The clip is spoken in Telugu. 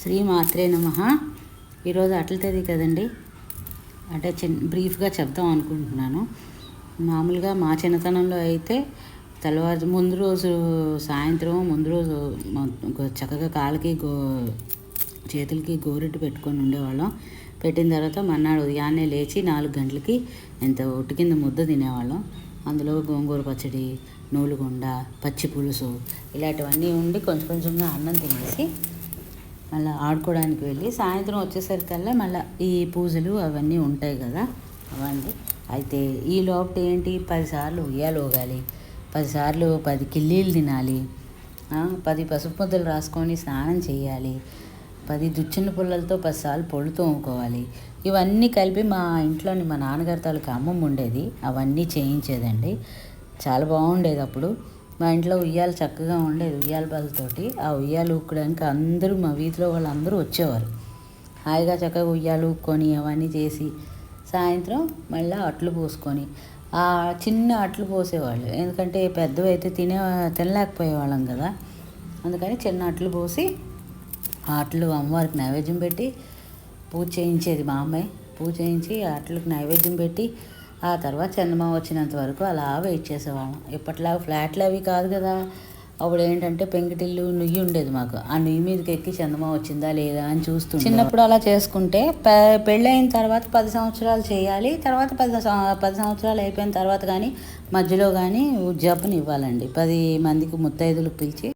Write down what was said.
శ్రీ మాత్రే నమ. ఈరోజు అట్ల తేదీ కదండి. అంటే చిన్ బ్రీఫ్గా చెప్దాం అనుకుంటున్నాను. మామూలుగా మా చిన్నతనంలో అయితే తెల్లవారు ముందు రోజు సాయంత్రం ముందు రోజు చక్కగా కాళ్ళకి గో చేతులకి గోరెట్టు పెట్టుకొని ఉండేవాళ్ళం. పెట్టిన తర్వాత మన్నాడు ఉదయాన్నే లేచి నాలుగు గంటలకి ఎంత ఒట్టు కింద ముద్ద తినేవాళ్ళం. అందులో గోంగూర పచ్చడి నూలుగుండ పచ్చి పులుసు ఇలాంటివన్నీ ఉండి కొంచెం కొంచెంగా అన్నం తినేసి మళ్ళీ ఆడుకోవడానికి వెళ్ళి సాయంత్రం వచ్చేసరికల్లా మళ్ళీ ఈ పూజలు అవన్నీ ఉంటాయి కదా అవన్నీ. అయితే ఈ లోపల ఏంటి? పదిసార్లు ఉయ్యాలు ఊగాలి పదిసార్లు పది కిల్లీలు తినాలి పది పసుపు ముద్దలు రాసుకొని స్నానం చేయాలి పది దుచ్చిన పుల్లలతో పదిసార్లు పొళ్ళు తోముకోవాలి ఇవన్నీ కలిపి మా ఇంట్లోని మా నాన్నగారి తాలూకు అమ్మమ్మ ఉండేది అవన్నీ చేయించేదండి. చాలా బాగుండేది అప్పుడు. మా ఇంట్లో ఉయ్యాలు చక్కగా ఉండేది ఉయ్యాల బలతోటి ఆ ఉయ్యాలు ఊక్కడానికి అందరూ మా వీధిలో వాళ్ళందరూ వచ్చేవారు. హాయిగా చక్కగా ఉయ్యాలు ఊక్కొని అవన్నీ చేసి సాయంత్రం మళ్ళీ అట్లు పోసుకొని. ఆ చిన్న అట్లు పోసేవాళ్ళు. ఎందుకంటే పెద్దవి అయితే తినే తినలేకపోయేవాళ్ళం కదా. అందుకని చిన్న అట్లు పోసి ఆ అట్లు అమ్మవారికి నైవేద్యం పెట్టి పూజ చేయించేది మా అమ్మాయి. పూజ చేయించి అట్లకు నైవేద్యం పెట్టి ఆ తర్వాత చందమామ వచ్చినంత వరకు అలా వెయిట్ చేసేవాళ్ళం. ఇప్పట్లో ఫ్లాట్లు అవి కాదు కదా. అప్పుడు ఏంటంటే పెంకిటిల్లు నుయ్యి ఉండేది మాకు. ఆ నుయ్యి మీదకి ఎక్కి చందమామ వచ్చిందా లేదా అని చూస్తూ చిన్నప్పుడు అలా చేసుకుంటే పెళ్ళైన తర్వాత పది సంవత్సరాలు చేయాలి తర్వాత పది పది సంవత్సరాలు అయిపోయిన తర్వాత కానీ మధ్యలో కానీ జబ్బుని ఇవ్వాలండి. పది మందికి ముత్తైదులకు పిలిచి